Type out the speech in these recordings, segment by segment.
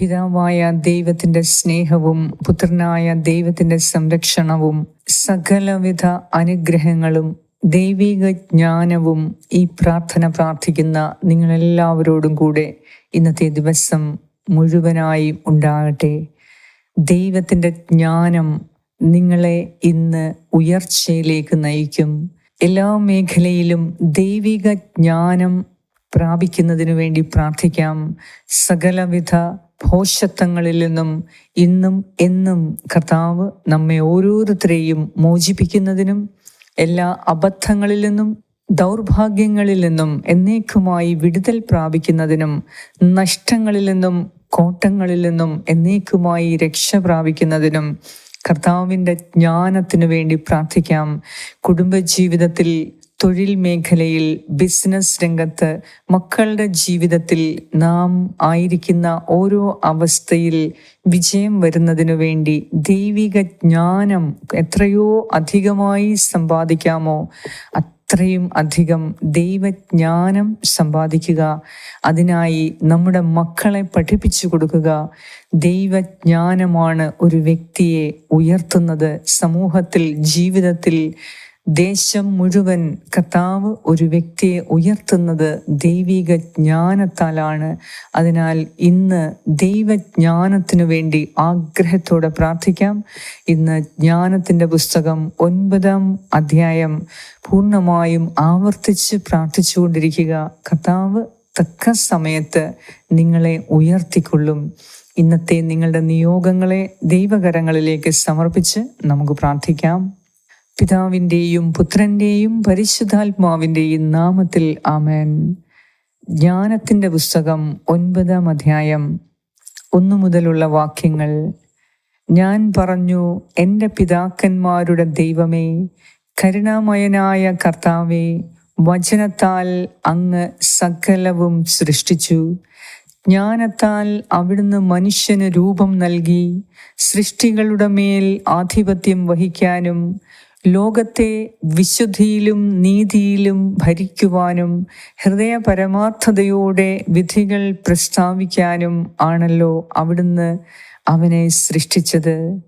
പിതാവായ ദൈവത്തിന്റെ സ്നേഹവും പുത്രനായ ദൈവത്തിന്റെ സംരക്ഷണവും സകലവിധ അനുഗ്രഹങ്ങളും ദൈവിക ജ്ഞാനവും ഈ പ്രാർത്ഥന പ്രാർത്ഥിക്കുന്ന നിങ്ങളെല്ലാവരോടും കൂടെ ഇന്നത്തെ ദിവസം മുഴുവനായി ഉണ്ടാകട്ടെ. ദൈവത്തിന്റെ ജ്ഞാനം നിങ്ങളെ ഇന്ന് ഉയർച്ചയിലേക്ക് നയിക്കും. എല്ലാ മേഖലയിലും ദൈവിക ജ്ഞാനം പ്രാപിക്കുന്നതിനു വേണ്ടി പ്രാർത്ഥിക്കാം. സകലവിധ ഭോഷത്വങ്ങളിൽ നിന്നും ഇന്നും എന്നും കർത്താവ് നമ്മെ ഓരോരുത്തരെയും മോചിപ്പിക്കുന്നതിനും എല്ലാ അബദ്ധങ്ങളിൽ നിന്നും ദൗർഭാഗ്യങ്ങളിൽ നിന്നും എന്നേക്കുമായി വിടുതൽ പ്രാപിക്കുന്നതിനും നഷ്ടങ്ങളിൽ നിന്നും കോട്ടങ്ങളിൽ നിന്നും എന്നേക്കുമായി രക്ഷ പ്രാപിക്കുന്നതിനും കർത്താവിന്റെ ജ്ഞാനത്തിനു വേണ്ടി പ്രാർത്ഥിക്കാം. കുടുംബജീവിതത്തിൽ തൊഴിൽ മേഖലയിൽ ബിസിനസ് രംഗത്ത് മക്കളുടെ ജീവിതത്തിൽ നാം ആയിരിക്കുന്ന ഓരോ അവസ്ഥയിൽ വിജയം വരുന്നതിനു വേണ്ടി ദൈവിക ജ്ഞാനം എത്രയോ അധികമായി സമ്പാദിക്കാമോ അത്രയും അധികം ദൈവജ്ഞാനം സമ്പാദിക്കുക. അതിനായി നമ്മുടെ മക്കളെ പഠിപ്പിച്ചു കൊടുക്കുക. ദൈവജ്ഞാനമാണ് ഒരു വ്യക്തിയെ ഉയർത്തുന്നത്. സമൂഹത്തിൽ ജീവിതത്തിൽ ദേശം മുഴുവൻ കർത്താവ് ഒരു വ്യക്തിയെ ഉയർത്തുന്നത് ദൈവിക ജ്ഞാനത്താലാണ്. അതിനാൽ ഇന്ന് ദൈവജ്ഞാനത്തിനു വേണ്ടി ആഗ്രഹത്തോടെ പ്രാർത്ഥിക്കാം. ഇന്ന് ജ്ഞാനത്തിന്റെ പുസ്തകം ഒൻപതാം അധ്യായം പൂർണമായും ആവർത്തിച്ച് പ്രാർത്ഥിച്ചുകൊണ്ടിരിക്കുക. കർത്താവ് തക്ക സമയത്ത് നിങ്ങളെ ഉയർത്തിക്കൊള്ളും. ഇന്നത്തെ നിങ്ങളുടെ നിയോഗങ്ങളെ ദൈവകരങ്ങളിലേക്ക് സമർപ്പിച്ച് നമുക്ക് പ്രാർത്ഥിക്കാം. പിതാവിന്റെയും പുത്രന്റെയും പരിശുദ്ധാത്മാവിന്റെയും നാമത്തിൽ ആമേൻ. ജ്ഞാനത്തിന്റെ പുസ്തകം ഒൻപതാം അധ്യായം. ഒന്നു മുതലുള്ള വാക്യങ്ങൾ. ഞാൻ പറഞ്ഞു എന്റെ പിതാക്കന്മാരുടെ ദൈവമേ കരുണാമയനായ കർത്താവേ വചനത്താൽ അങ്ങ് സകലവും സൃഷ്ടിച്ചു. ജ്ഞാനത്താൽ അവിടുന്ന് മനുഷ്യന് രൂപം നൽകി സൃഷ്ടികളുടെ മേൽ ആധിപത്യം വഹിക്കാനും ലോകത്തെ വിശുദ്ധിയിലും നീതിയിലും ഭരിക്കുവാനും ഹൃദയ പരമാർത്ഥതയോടെ വിധികൾ പ്രസ്താവിക്കാനും ആണല്ലോ അവിടുന്ന് അവനെ സൃഷ്ടിച്ചത്.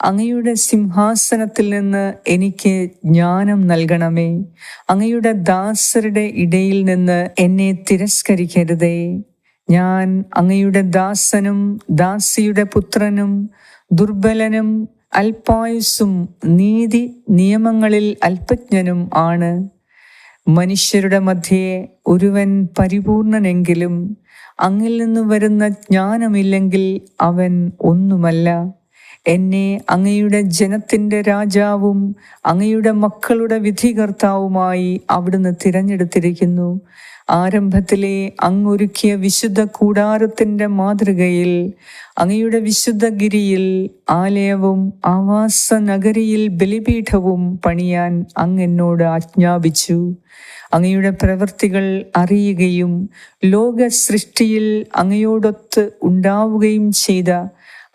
അങ്ങയുടെ സിംഹാസനത്തിൽ നിന്ന് എനിക്ക് ജ്ഞാനം നൽകണമേ. അങ്ങയുടെ ദാസരുടെ ഇടയിൽ നിന്ന് എന്നെ തിരസ്കരിക്കരുതേ. ഞാൻ അങ്ങയുടെ ദാസനും ദാസിയുടെ പുത്രനും ദുർബലനും അല്പായുസ്സും നീതി നിയമങ്ങളിൽ അല്പജ്ഞനും ആണ്. മനുഷ്യരുടെ മധ്യേ ഒരുവൻ പരിപൂർണനെങ്കിലും അങ്ങിൽ നിന്ന് വരുന്ന ജ്ഞാനമില്ലെങ്കിൽ അവൻ ഒന്നുമല്ല. എന്നെ അങ്ങയുടെ ജനത്തിന്റെ രാജാവും അങ്ങയുടെ മക്കളുടെ വിധികർത്താവുമായി അവിടുന്ന് തിരഞ്ഞെടുത്തിരിക്കുന്നു. ആരംഭത്തിലെ അങ്ങൊരുക്കിയ വിശുദ്ധ കൂടാരത്തിന്റെ മാതൃകയിൽ അങ്ങയുടെ വിശുദ്ധഗിരിയിൽ ആലയവും ആവാസ നഗരിയിൽ ബലിപീഠവും പണിയാൻ അങ്ങ് എന്നോട് ആജ്ഞാപിച്ചു. അങ്ങയുടെ പ്രവൃത്തികൾ അറിയുകയും ലോക സൃഷ്ടിയിൽ അങ്ങയോടൊത്ത് ഉണ്ടാവുകയും ചെയ്ത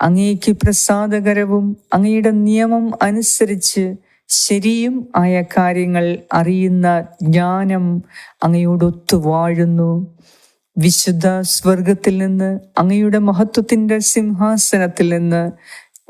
അങ്ങേക്ക് പ്രസാദകരവും അങ്ങയുടെ നിയമം അനുസരിച്ച് ശരിയും ആയ കാര്യങ്ങൾ അറിയുന്ന ജ്ഞാനം അങ്ങയോടൊത്തു വാഴുന്നു. വിശുദ്ധ സ്വർഗത്തിൽ നിന്ന് അങ്ങയുടെ മഹത്വത്തിന്റെ സിംഹാസനത്തിൽ നിന്ന്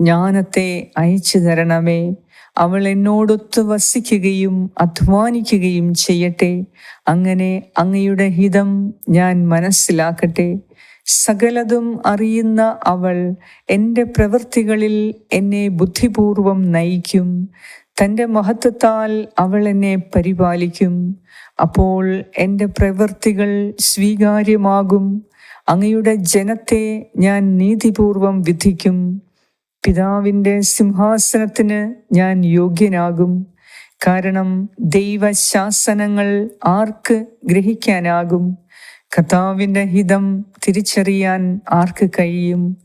ജ്ഞാനത്തെ അയച്ചു തരണമേ. അവൾ എന്നോടൊത്ത് വസിക്കുകയും അധ്വാനിക്കുകയും ചെയ്യട്ടെ. അങ്ങനെ അങ്ങയുടെ ഹിതം ഞാൻ മനസ്സിലാക്കട്ടെ. സകലതും അറിയുന്ന അവൾ എന്റെ പ്രവൃത്തികളിൽ എന്നെ ബുദ്ധിപൂർവം നയിക്കും. തന്റെ മഹത്വത്താൽ അവൾ എന്നെ പരിപാലിക്കും. അപ്പോൾ എന്റെ പ്രവൃത്തികൾ സ്വീകാര്യമാകും. അങ്ങയുടെ ജനത്തെ ഞാൻ നീതിപൂർവം വിധിക്കും. പിതാവിന്റെ സിംഹാസനത്തിന് ഞാൻ യോഗ്യനാകും. കാരണം ദൈവശാസനങ്ങൾ ആർക്ക് ഗ്രഹിക്കാനാകും? കഥാവിന്റെ ഹിതം തിരിച്ചറിയാൻ ആർക്ക് കഴിയും?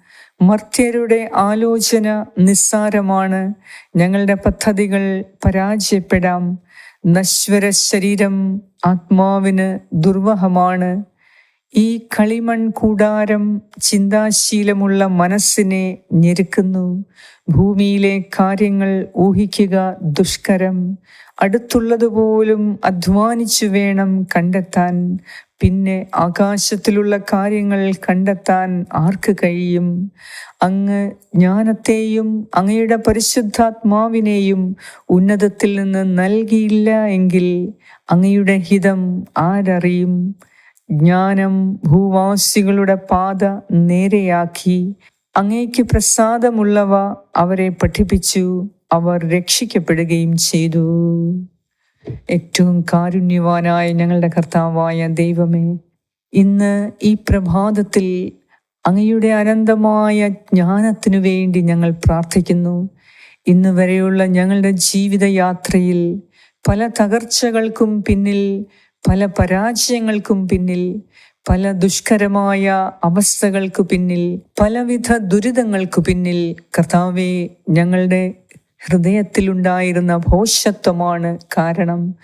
മർത്യരുടെ ആലോചന നിസ്സാരമാണ്. ഞങ്ങളുടെ പദ്ധതികൾ പരാജയപ്പെടാം. നശ്വര ശരീരം ആത്മാവിന് ദുർവഹമാണ്. ഈ കളിമൺ കൂടാരം ചിന്താശീലമുള്ള മനസ്സിനെ ഞെരുക്കുന്നു. ഭൂമിയിലെ കാര്യങ്ങൾ ഊഹിക്കുക ദുഷ്കരം. അടുത്തുള്ളതുപോലും അധ്വാനിച്ചു വേണം കണ്ടെത്താൻ. പിന്നെ ആകാശത്തിലുള്ള കാര്യങ്ങൾ കണ്ടെത്താൻ ആർക്ക് കഴിയും? അങ്ങ് ജ്ഞാനത്തെയും അങ്ങയുടെ പരിശുദ്ധാത്മാവിനെയും ഉന്നതത്തിൽ നിന്ന് നൽകിയില്ല എങ്കിൽ അങ്ങയുടെ ഹിതം ആരറിയും? ജ്ഞാനം ഭൂവാസികളുടെ പാത നേരെയാക്കി അങ്ങേക്ക് പ്രസാദമുള്ളവ അവരെ പഠിപ്പിച്ചു അവർ രക്ഷിക്കപ്പെടുകയും ചെയ്തു. ഏറ്റവും കാരുണ്യവാനായ ഞങ്ങളുടെ കർത്താവായ ദൈവമേ ഇന്ന് ഈ പ്രഭാതത്തിൽ അങ്ങയുടെ അനന്തമായ ജ്ഞാനത്തിനു വേണ്ടി ഞങ്ങൾ പ്രാർത്ഥിക്കുന്നു. ഇന്ന് വരെയുള്ള ഞങ്ങളുടെ ജീവിതയാത്രയിൽ പല തകർച്ചകൾക്കും പിന്നിൽ പല പരാജയങ്ങൾക്കും പിന്നിൽ പല ദുഷ്കരമായ അവസ്ഥകൾക്ക് പിന്നിൽ പലവിധ ദുരിതങ്ങൾക്ക് പിന്നിൽ കർത്താവെ ഞങ്ങളുടെ ഹൃദയത്തിലുണ്ടായിരുന്ന ഭോഷത്വമാണ് കാരണം.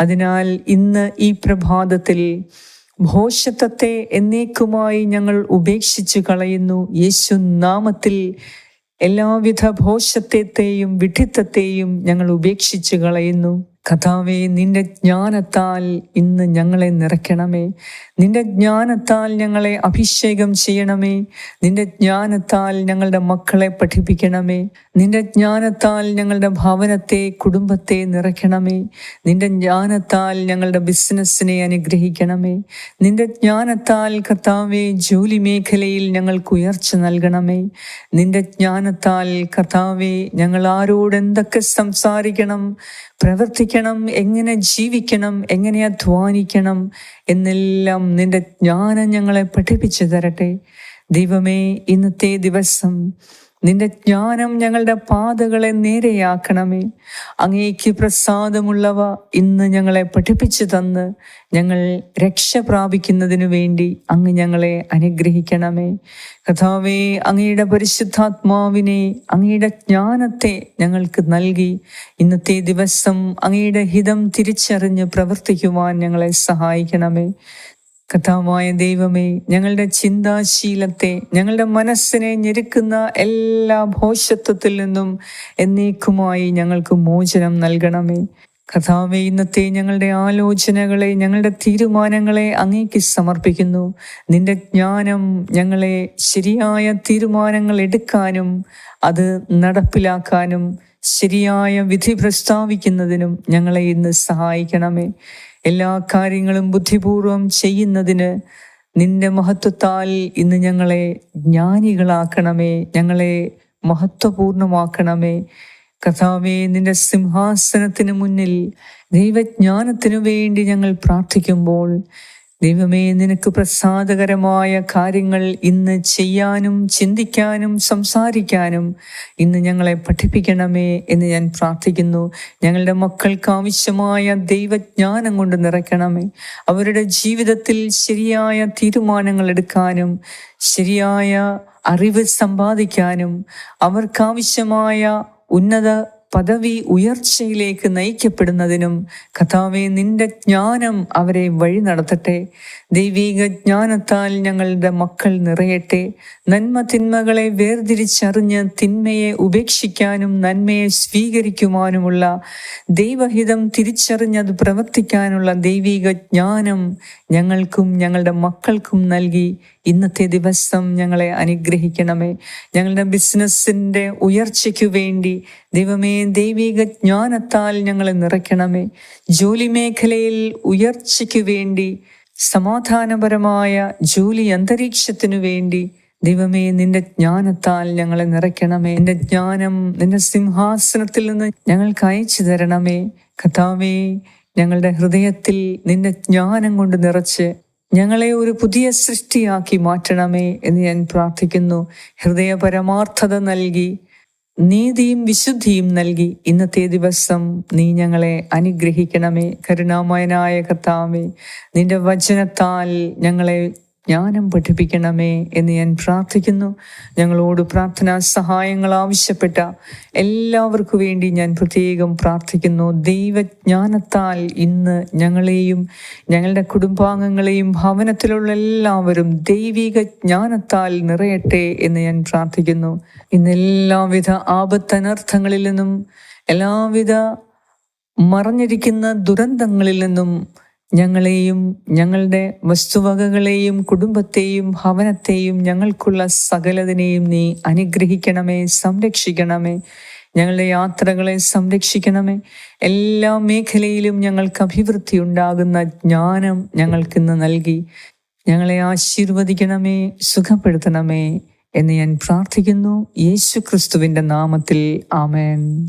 അതിനാൽ ഇന്ന് ഈ പ്രഭാതത്തിൽ ഭോഷത്വത്തെ എന്നേക്കുമായി ഞങ്ങൾ ഉപേക്ഷിച്ചു കളയുന്നു. യേശു നാമത്തിൽ എല്ലാവിധ ഭോഷത്വത്തെയും വിഡിത്തത്തെയും ഞങ്ങൾ ഉപേക്ഷിച്ചു കളയുന്നു. കഥാവേ നിന്റെ ജ്ഞാനത്താൽ ഇന്ന് ഞങ്ങളെ നിറയ്ക്കണമേ. നിന്റെ ജ്ഞാനത്താൽ ഞങ്ങളെ അഭിഷേകം ചെയ്യണമേ. നിന്റെ ജ്ഞാനത്താൽ ഞങ്ങളുടെ മക്കളെ പഠിപ്പിക്കണമേ. നിന്റെ ജ്ഞാനത്താൽ ഞങ്ങളുടെ ഭവനത്തെ കുടുംബത്തെ നിറയ്ക്കണമേ. നിന്റെ ജ്ഞാനത്താൽ ഞങ്ങളുടെ ബിസിനസ്സിനെ അനുഗ്രഹിക്കണമേ. നിന്റെ ജ്ഞാനത്താൽ കർത്താവെ ജോലി മേഖലയിൽ ഞങ്ങൾക്ക് ഉയർച്ച നൽകണമേ. നിന്റെ ജ്ഞാനത്താൽ കർത്താവെ ഞങ്ങൾ ആരോടെന്തൊക്കെ സംസാരിക്കണം പ്രവർത്തിക്കണം എങ്ങനെ ജീവിക്കണം എങ്ങനെ അധ്വാനിക്കണം എന്നെല്ലാം നിന്റെ ജ്ഞാനം ഞങ്ങളെ പഠിപ്പിച്ചു തരട്ടെ. ദൈവമേ ഇന്നത്തെ ദിവസം നിന്റെ ജ്ഞാനം ഞങ്ങളുടെ പാതകളെ നേരെയാക്കണമേ. അങ്ങേക്ക് പ്രസാദമുള്ളവ ഇന്ന് ഞങ്ങളെ പഠിപ്പിച്ചു തന്ന് ഞങ്ങൾ രക്ഷ പ്രാപിക്കുന്നതിനു വേണ്ടി അങ്ങ് ഞങ്ങളെ അനുഗ്രഹിക്കണമേ. കഥാവേ അങ്ങയുടെ പരിശുദ്ധാത്മാവിനെ അങ്ങയുടെ ജ്ഞാനത്തെ ഞങ്ങൾക്ക് നൽകി ഇന്നത്തെ ദിവസം അങ്ങയുടെ ഹിതം തിരിച്ചറിഞ്ഞ് പ്രവർത്തിക്കുവാൻ ഞങ്ങളെ സഹായിക്കണമേ. കഥാവായ ദൈവമേ ഞങ്ങളുടെ ചിന്താശീലത്തെ ഞങ്ങളുടെ മനസ്സിനെ ഞെരുക്കുന്ന എല്ലാ ഭോഷത്വത്തിൽ നിന്നും എന്നേക്കുമായി ഞങ്ങൾക്ക് മോചനം നൽകണമേ. കഥാവെ ഇന്നത്തെ ഞങ്ങളുടെ ആലോചനകളെ ഞങ്ങളുടെ തീരുമാനങ്ങളെ അങ്ങേക്ക് സമർപ്പിക്കുന്നു. നിന്റെ ജ്ഞാനം ഞങ്ങളെ ശരിയായ തീരുമാനങ്ങൾ എടുക്കാനും അത് നടപ്പിലാക്കാനും ശരിയായ വിധി പ്രസ്താവിക്കുന്നതിനും ഞങ്ങളെ ഇന്ന് സഹായിക്കണമേ. എല്ലാ കാര്യങ്ങളും ബുദ്ധിപൂർവം ചെയ്യുന്നതിന് നിന്റെ മഹത്വത്താൽ ഇന്ന് ഞങ്ങളെ ജ്ഞാനികളാക്കണമേ ഞങ്ങളെ മഹത്വപൂർണമാക്കണമേ. കഥാവേ നിന്റെ സിംഹാസനത്തിന് മുന്നിൽ ദൈവജ്ഞാനത്തിനു വേണ്ടി ഞങ്ങൾ പ്രാർത്ഥിക്കുമ്പോൾ ദൈവമേ നിനക്ക് പ്രസാദകരമായ കാര്യങ്ങൾ ഇന്ന് ചെയ്യാനും ചിന്തിക്കാനും സംസാരിക്കാനും ഇന്ന് ഞങ്ങളെ പഠിപ്പിക്കണമേ എന്ന് ഞാൻ പ്രാർത്ഥിക്കുന്നു. ഞങ്ങളുടെ മക്കൾക്ക് ആവശ്യമായ ദൈവജ്ഞാനം കൊണ്ട് നിറയ്ക്കണമേ. അവരുടെ ജീവിതത്തിൽ ശരിയായ തീരുമാനങ്ങൾ എടുക്കാനും ശരിയായ അറിവ് സമ്പാദിക്കാനും അവർക്കാവശ്യമായ ഉന്നത പദവി ഉയർച്ചയിലേക്ക് നയിക്കപ്പെടുന്നതിനും കഥാവെ നിന്റെ ജ്ഞാനം അവരെ വഴി നടത്തട്ടെ. ദൈവീക ജ്ഞാനത്താൽ ഞങ്ങളുടെ മക്കൾ നിറയട്ടെ. നന്മ തിന്മകളെ വേർതിരിച്ചറിഞ്ഞ് തിന്മയെ ഉപേക്ഷിക്കാനും നന്മയെ സ്വീകരിക്കുവാനുമുള്ള ദൈവഹിതം തിരിച്ചറിഞ്ഞത് പ്രവർത്തിക്കാനുള്ള ദൈവീക ജ്ഞാനം ഞങ്ങൾക്കും ഞങ്ങളുടെ മക്കൾക്കും നൽകി. ഇന്നത്തെ ദിവസം ഞങ്ങളെ അനുഗ്രഹിക്കണമേ. ഞങ്ങളുടെ ബിസിനസ്സിന്റെ ഉയർച്ചയ്ക്കു വേണ്ടി ദൈവമേ ദൈവിക ജ്ഞാനത്താൽ ഞങ്ങളെ നിറയ്ക്കണമേ. ജോലി മേഖലയിൽ ഉയർച്ചയ്ക്കു വേണ്ടി സമാധാനപരമായ ജോലി അന്തരീക്ഷത്തിനു വേണ്ടി ദൈവമേ നിന്റെ ജ്ഞാനത്താൽ ഞങ്ങളെ നിറയ്ക്കണമേ. നിന്റെ ജ്ഞാനം നിന്റെ സിംഹാസനത്തിൽ നിന്ന് ഞങ്ങൾക്ക് അയച്ചു തരണമേ. കഥാവേ ഞങ്ങളുടെ ഹൃദയത്തിൽ നിന്റെ ജ്ഞാനം കൊണ്ട് നിറച്ച് ഞങ്ങളെ ഒരു പുതിയ സൃഷ്ടിയാക്കി മാറ്റണമേ എന്ന് ഞാൻ പ്രാർത്ഥിക്കുന്നു. ഹൃദയ പരമാർത്ഥത നൽകി നീതിയും വിശുദ്ധിയും നൽകി ഇന്നത്തെ ദിവസം നീ ഞങ്ങളെ അനുഗ്രഹിക്കണമേ. കരുണാമയനായ കർത്താവേ നിന്റെ വചനത്താൽ ഞങ്ങളെ ജ്ഞാനം പഠിപ്പിക്കണമേ എന്ന് ഞാൻ പ്രാർത്ഥിക്കുന്നു. ഞങ്ങളോട് പ്രാർത്ഥനാ സഹായങ്ങൾ ആവശ്യപ്പെട്ട എല്ലാവർക്കു വേണ്ടി ഞാൻ പ്രത്യേകം പ്രാർത്ഥിക്കുന്നു. ദൈവജ്ഞാനത്താൽ ഇന്ന് ഞങ്ങളെയും ഞങ്ങളുടെ കുടുംബാംഗങ്ങളെയും ഭവനത്തിലുള്ള എല്ലാവരും ദൈവിക ജ്ഞാനത്താൽ നിറയട്ടെ എന്ന് ഞാൻ പ്രാർത്ഥിക്കുന്നു. ഇന്ന് എല്ലാവിധ ആപത്തനർത്ഥങ്ങളിൽ നിന്നും എല്ലാവിധ മറഞ്ഞിരിക്കുന്ന ദുരന്തങ്ങളിൽ നിന്നും ഞങ്ങളെയും ഞങ്ങളുടെ വസ്തുവകകളെയും കുടുംബത്തെയും ഭവനത്തെയും ഞങ്ങൾക്കുള്ള സകലതിനെയും നീ അനുഗ്രഹിക്കണമേ സംരക്ഷിക്കണമേ. ഞങ്ങളുടെ യാത്രകളെ സംരക്ഷിക്കണമേ. എല്ലാ മേഖലയിലും ഞങ്ങൾക്ക് അഭിവൃദ്ധി ഉണ്ടാകുന്ന ജ്ഞാനം ഞങ്ങൾക്കിന്ന് നൽകി. ഞങ്ങളെ ആശീർവദിക്കണമേ സുഖപ്പെടുത്തണമേ എന്ന് ഞാൻ പ്രാർത്ഥിക്കുന്നു. യേശു ക്രിസ്തുവിന്റെ നാമത്തിൽ ആമേൻ.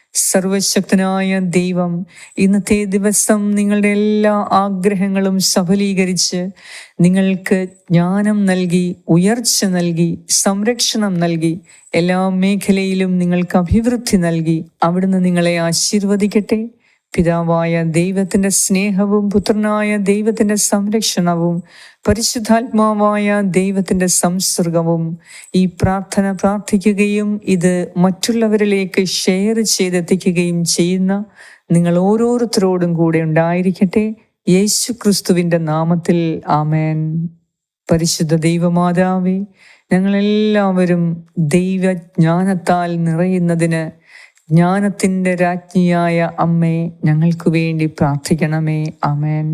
സർവശക്തനായ ദൈവം ഇന്നത്തെ ദിവസം നിങ്ങളുടെ എല്ലാ ആഗ്രഹങ്ങളും സഫലീകരിച്ച് നിങ്ങൾക്ക് ജ്ഞാനം നൽകി ഉയർച്ച നൽകി സംരക്ഷണം നൽകി എല്ലാ മേഖലയിലും നിങ്ങൾക്ക് അഭിവൃദ്ധി നൽകി അവിടുന്ന് നിങ്ങളെ ആശീർവദിക്കട്ടെ. പിതാവായ ദൈവത്തിന്റെ സ്നേഹവും പുത്രനായ ദൈവത്തിന്റെ സംരക്ഷണവും പരിശുദ്ധാത്മാവായ ദൈവത്തിന്റെ സംസർഗവും ഈ പ്രാർത്ഥന പ്രാർത്ഥിക്കുകയും ഇത് മറ്റുള്ളവരിലേക്ക് ഷെയർ ചെയ്തെത്തിക്കുകയും ചെയ്യുന്ന നിങ്ങൾ ഓരോരുത്തരോടും കൂടെ ഉണ്ടായിരിക്കട്ടെ. യേശു ക്രിസ്തുവിന്റെ നാമത്തിൽ ആമേൻ. പരിശുദ്ധ ദൈവമാതാവേ ഞങ്ങളെല്ലാവരും ദൈവജ്ഞാനത്താൽ നിറയുന്നതിന് ജ്ഞാനത്തിന്റെ രാജ്ഞിയായ അമ്മേ ഞങ്ങൾക്ക് വേണ്ടി പ്രാർത്ഥിക്കണമേ. ആമേൻ.